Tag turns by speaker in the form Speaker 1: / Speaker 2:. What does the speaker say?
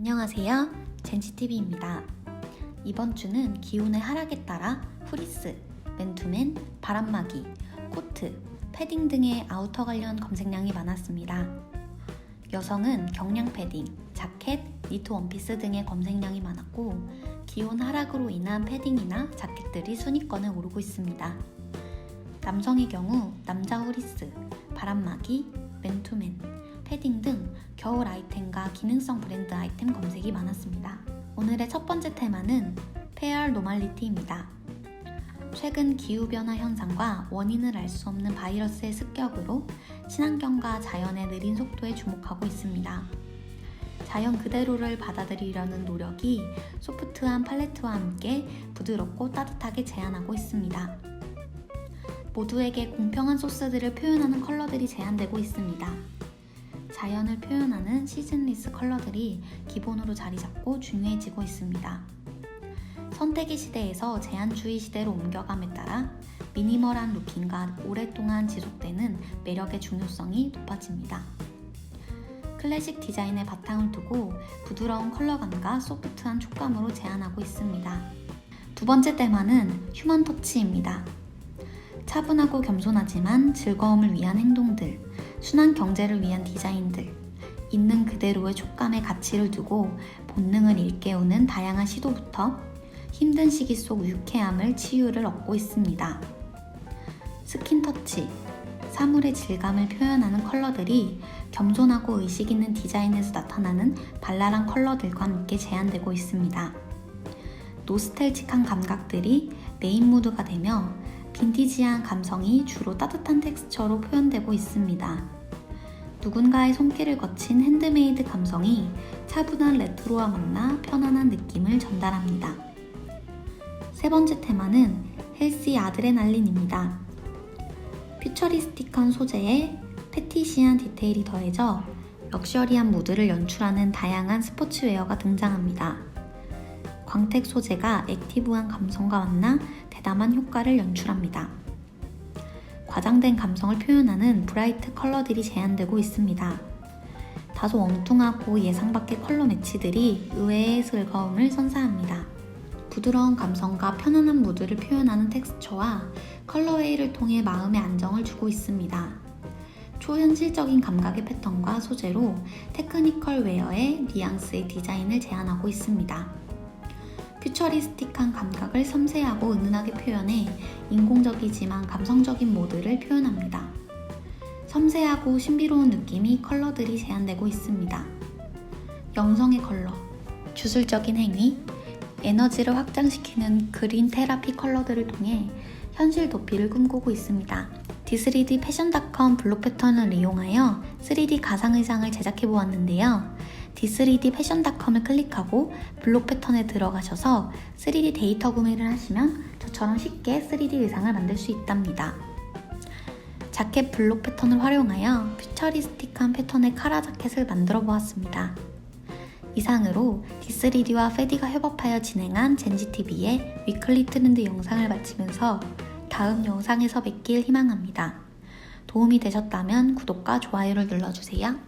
Speaker 1: 안녕하세요. 젠지TV입니다. 이번 주는 기온의 하락에 따라 후리스, 맨투맨, 바람막이, 코트, 패딩 등의 아우터 관련 검색량이 많았습니다. 여성은 경량 패딩, 자켓, 니트 원피스 등의 검색량이 많았고, 기온 하락으로 인한 패딩이나 자켓들이 순위권에 오르고 있습니다. 남성의 경우 남자 후리스, 바람막이, 맨투맨, 패딩 등 겨울 아이템과 기능성 브랜드 아이템 검색이 많았습니다. 오늘의 첫 번째 테마는 페어 노말리티입니다. 최근 기후변화 현상과 원인을 알 수 없는 바이러스의 습격으로 친환경과 자연의 느린 속도에 주목하고 있습니다. 자연 그대로를 받아들이려는 노력이 소프트한 팔레트와 함께 부드럽고 따뜻하게 제안하고 있습니다. 모두에게 공평한 소스들을 표현하는 컬러들이 제한되고 있습니다. 자연을 표현하는 시즌리스 컬러들이 기본으로 자리 잡고 중요해지고 있습니다. 선택의 시대에서 제한주의 시대로 옮겨감에 따라 미니멀한 루킹과 오랫동안 지속되는 매력의 중요성이 높아집니다. 클래식 디자인의 바탕을 두고 부드러운 컬러감과 소프트한 촉감으로 제안하고 있습니다. 두 번째 테마는 휴먼 터치입니다. 차분하고 겸손하지만 즐거움을 위한 행동들, 순한 경제를 위한 디자인들, 있는 그대로의 촉감의 가치를 두고 본능을 일깨우는 다양한 시도부터 힘든 시기 속 유쾌함을 치유를 얻고 있습니다. 스킨 터치, 사물의 질감을 표현하는 컬러들이 겸손하고 의식 있는 디자인에서 나타나는 발랄한 컬러들과 함께 제안되고 있습니다. 노스텔직한 감각들이 메인 무드가 되며 빈티지한 감성이 주로 따뜻한 텍스처로 표현되고 있습니다. 누군가의 손길을 거친 핸드메이드 감성이 차분한 레트로와 만나 편안한 느낌을 전달합니다. 세 번째 테마는 헬시 아드레날린입니다. 퓨처리스틱한 소재에 패티시한 디테일이 더해져 럭셔리한 무드를 연출하는 다양한 스포츠웨어가 등장합니다. 광택 소재가 액티브한 감성과 만나 대담한 효과를 연출합니다. 과장된 감성을 표현하는 브라이트 컬러들이 제한되고 있습니다. 다소 엉뚱하고 예상 밖의 컬러 매치들이 의외의 즐거움을 선사합니다. 부드러운 감성과 편안한 무드를 표현하는 텍스처와 컬러웨이를 통해 마음의 안정을 주고 있습니다. 초현실적인 감각의 패턴과 소재로 테크니컬 웨어의 뉘앙스의 디자인을 제안하고 있습니다. 퓨처리스틱한 감각을 섬세하고 은은하게 표현해 인공적이지만 감성적인 모드를 표현합니다. 섬세하고 신비로운 느낌이 컬러들이 제한되고 있습니다. 영성의 컬러, 주술적인 행위, 에너지를 확장시키는 그린 테라피 컬러들을 통해 현실 도피를 꿈꾸고 있습니다. D3D 패션닷컴 블록 패턴을 이용하여 3D 가상 의상을 제작해 보았는데요. D3D 패션닷컴을 클릭하고 블록 패턴에 들어가셔서 3D 데이터 구매를 하시면 저처럼 쉽게 3D 의상을 만들 수 있답니다. 자켓 블록 패턴을 활용하여 퓨처리스틱한 패턴의 카라 자켓을 만들어 보았습니다. 이상으로 D3D와 페디가 협업하여 진행한 젠지TV의 위클리 트렌드 영상을 마치면서 다음 영상에서 뵙길 희망합니다. 도움이 되셨다면 구독과 좋아요를 눌러주세요.